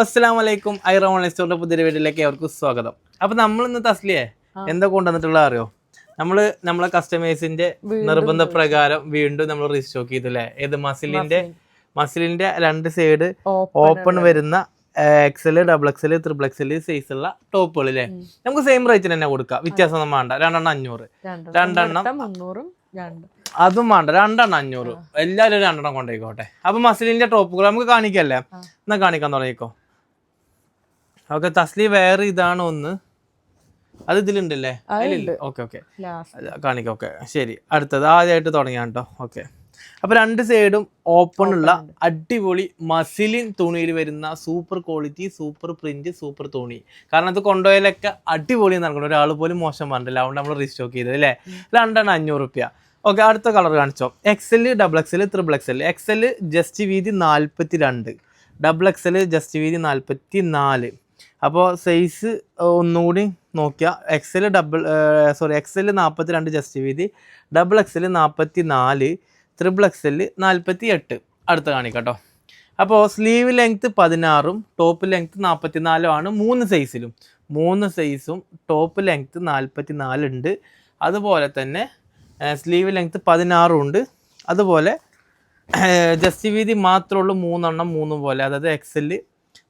അസ്സലാം വലൈക്കും ഐറ ഓൺലൈൻ സ്റ്റോറിന്റെ പുതിയ വീട്ടിലേക്ക് അവർക്ക് സ്വാഗതം. അപ്പൊ നമ്മൾ ഇന്ന് തസ്ലിയെ എന്താ കൊണ്ടുവന്നിട്ടുള്ള അറിയോ? നമ്മൾ നമ്മളെ കസ്റ്റമേഴ്സിന്റെ നിർബന്ധ പ്രകാരം വീണ്ടും നമ്മൾ റീസ്റ്റോക്ക് ചെയ്തല്ലേ? ഏത് മസിലിന്റെ മസിലിന്റെ രണ്ട് സൈഡ് ഓപ്പൺ വരുന്ന XL double XL triple XL size ഉള്ള ടോപ്പുകൾ അല്ലേ നമുക്ക് സെയിം റേറ്റിന് തന്നെ കൊടുക്കാം. വ്യത്യാസം ഒന്നും വേണ്ട. രണ്ടെണ്ണം അഞ്ഞൂറ്. രണ്ടെണ്ണം. അതും വേണ്ട. രണ്ടെണ്ണം അഞ്ഞൂറ്. എല്ലാവരും രണ്ടെണ്ണം കൊണ്ടുപോയിക്കോട്ടെ. അപ്പൊ മസിലിന്റെ ടോപ്പുകൾ നമുക്ക് കാണിക്കല്ലേ എന്നാ കാണിക്കാൻ തുടങ്ങിക്കോ. ഓക്കെ തസ്ലി വേറെ ഇതാണ് ഒന്ന്? അത് ഇതിലുണ്ടല്ലേ? ഓക്കെ ഓക്കെ കാണിക്ക ഓക്കെ ശരി. അടുത്തത് ആദ്യമായിട്ട് തുടങ്ങിയാണ് കേട്ടോ. ഓക്കെ അപ്പൊ രണ്ട് സൈഡും ഓപ്പൺ ഉള്ള അടിപൊളി മസിലിൻ തുണിയിൽ വരുന്ന super quality super print super തുണി. കാരണം അത് കൊണ്ടുപോയാലൊക്കെ അടിപൊളി നടക്കണം ഒരാൾ പോലും മോശം പറഞ്ഞില്ല. അതുകൊണ്ട് നമ്മൾ റീസ്റ്റോക്ക് ചെയ്തത് അല്ലേ? രണ്ടെണ്ണം അഞ്ഞൂറ് റുപ്യ. ഓക്കെ അടുത്ത കളർ കാണിച്ചോ. XL double XL triple XL XL just വീതി നാൽപ്പത്തി രണ്ട് ഡബിൾ എക്സൽ ജസ്റ്റ് വീതി നാൽപ്പത്തി നാല് അപ്പോൾ സൈസ് ഒന്നുകൂടി നോക്കിയാൽ എക്സൽ ഡബിൾ സോറി എക്സൽ നാൽപ്പത്തി രണ്ട് ജസ്റ്റ് വീതി. ഡബിൾ എക്സൽ നാൽപ്പത്തി നാല് ത്രിബിൾ എക്സൽ നാൽപ്പത്തി എട്ട് അടുത്ത് കാണിക്കട്ടോ. അപ്പോൾ സ്ലീവ് ലെങ്ത്ത് പതിനാറും ടോപ്പ് ലെങ്ത്ത് നാൽപ്പത്തി നാലും ആണ് മൂന്ന് സൈസിലും മൂന്ന് സൈസും ടോപ്പ് ലെങ്ത്ത് നാൽപ്പത്തി നാലുണ്ട് അതുപോലെ തന്നെ സ്ലീവ് ലെങ്ത്ത് പതിനാറും ഉണ്ട്. അതുപോലെ ജസ്റ്റ് വീതി മാത്രമേ ഉള്ളൂ മൂന്നെണ്ണം മൂന്നും പോലെ. അതായത് എക്സൽ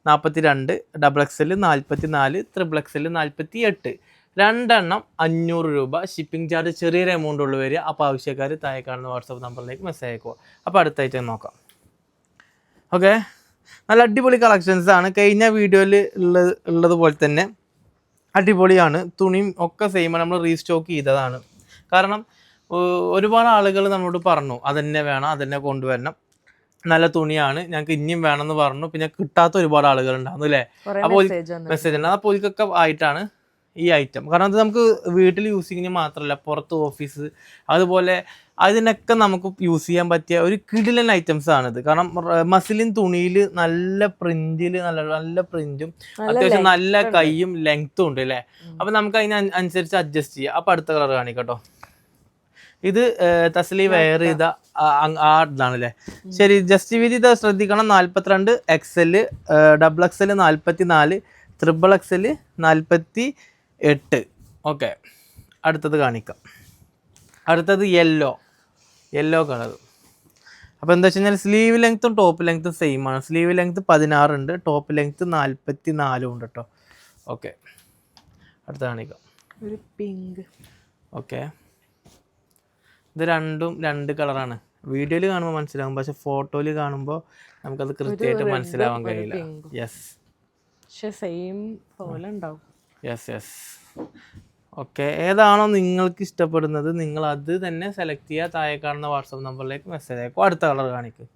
നാൽപ്പത്തി രണ്ട് ഡബിൾ എക്സൽ നാൽപ്പത്തി നാല് ത്രിബിൾ എക്സൽ നാൽപ്പത്തി എട്ട് രണ്ടെണ്ണം അഞ്ഞൂറ് രൂപ ഷിപ്പിംഗ് ചാർജ് ചെറിയൊരു എമൗണ്ട് ഉള്ളു വരിക. അപ്പോൾ ആവശ്യക്കാർ താഴെ കാണുന്ന വാട്സപ്പ് നമ്പറിലേക്ക് മെസ്സേജ് അയക്കുക. അപ്പോൾ അടുത്ത ഐറ്റം നോക്കാം. ഓക്കെ നല്ല അടിപൊളി കളക്ഷൻസ് ആണ്. കഴിഞ്ഞ വീഡിയോയിൽ ഉള്ളത് ഉള്ളതുപോലെ തന്നെ അടിപൊളിയാണ്. തുണിയും ഒക്കെ സെയിമാണ് നമ്മൾ റീസ്റ്റോക്ക് ചെയ്തതാണ്. കാരണം ഒരുപാട് ആളുകൾ നമ്മളോട് പറഞ്ഞു അതന്നെ വേണം അതന്നെ കൊണ്ടുവരണം. നല്ല തുണിയാണ്. ഞങ്ങൾക്ക് ഇനിയും വേണമെന്ന് പറഞ്ഞു. പിന്നെ കിട്ടാത്ത ഒരുപാട് ആളുകൾ ഉണ്ടായിരുന്നു അല്ലേ അപ്പോൾ മെസ്സേജ് ഉണ്ടാകും മെസ്സേജ് ഉണ്ട്. അപ്പോൾ ഇതൊക്കെ ആയിട്ടാണ് ഈ ഐറ്റം കാരണം അത് നമുക്ക് വീട്ടിൽ യൂസിങ്ങിന് മാത്രമല്ല. പുറത്ത് ഓഫീസ് അതുപോലെ അതിനൊക്കെ നമുക്ക് യൂസ് ചെയ്യാൻ പറ്റിയ ഒരു കിടിലൻ ഐറ്റംസ് ആണിത്. കാരണം മസിലിൻ തുണിയിൽ നല്ല പ്രിന്റിൽ നല്ല നല്ല പ്രിന്റും അത്യാവശ്യം നല്ല കൈയും ലെങ്ത്തും ഉണ്ട് അല്ലേ? അപ്പൊ നമുക്ക് അതിന് അനുസരിച്ച് അഡ്ജസ്റ്റ് ചെയ്യാം. അപ്പൊ അടുത്ത കളർ കാണിക്കട്ടോ. ഇത് തസ്ലി വെയർ ചെയ്ത ആ- അങ് ആ ഇതാണ് അല്ലേ ശരി ജസ്റ്റ് വിധി ഇത് ശ്രദ്ധിക്കണം. നാല്പത്തിരണ്ട് എക്സൽ ഡബിൾ എക്സൽ നാൽപ്പത്തി നാല് ത്രിബിൾ എക്സൽ നാൽപ്പത്തി എട്ട് ഓക്കെ. അടുത്തത് കാണിക്കാം. അടുത്തത് യെല്ലോ യെല്ലോ കളർ അപ്പോൾ എന്താ വെച്ച് കഴിഞ്ഞാൽ സ്ലീവ് ലെങ്ത്തും ടോപ്പ് ലെങ്ത്തും സെയിം ആണ്. സ്ലീവ് ലെങ്ത്ത് പതിനാറുണ്ട് ടോപ്പ് ലെങ്ത്ത് നാൽപ്പത്തി നാലും ഉണ്ട് കേട്ടോ ഓക്കെ. അടുത്ത കാണിക്കാം. ഒരു പിങ്ക് ഓക്കെ. ഇത് രണ്ടും രണ്ട് കളറാണ്. വീഡിയോയിൽ കാണുമ്പോൾ മനസ്സിലാവും പക്ഷെ ഫോട്ടോയിൽ കാണുമ്പോൾ നമുക്കത് കൃത്യമായിട്ട് മനസ്സിലാവാൻ കഴിയില്ല. യെസ് പക്ഷെ സെയിം പോലെ ഉണ്ടാവും. Yes yes okay. ഏതാണോ നിങ്ങൾക്ക് ഇഷ്ടപ്പെടുന്നത് നിങ്ങൾ അത് തന്നെ സെലക്ട് ചെയ്യുക. താഴെ കാണുന്ന വാട്സപ്പ് നമ്പറിലേക്ക് മെസ്സേജ് അയക്കും അടുത്ത കളർ കാണിക്കും.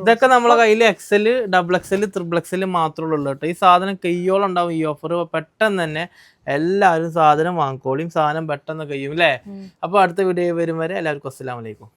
ഇതൊക്കെ നമ്മളെ കയ്യിൽ XL double XL triple XL മാത്രമേ ഉള്ളൂ കേട്ടോ. ഈ സാധനം കയ്യോളം ഉണ്ടാവും ഈ ഓഫർ പെട്ടെന്ന് തന്നെ എല്ലാവരും സാധനം വാങ്ങിക്കോളിയും സാധനം പെട്ടെന്ന് കഴിയും അല്ലേ അപ്പോൾ അടുത്ത വീഡിയോ വരും വരെ എല്ലാവർക്കും അസ്സലാമലൈക്കും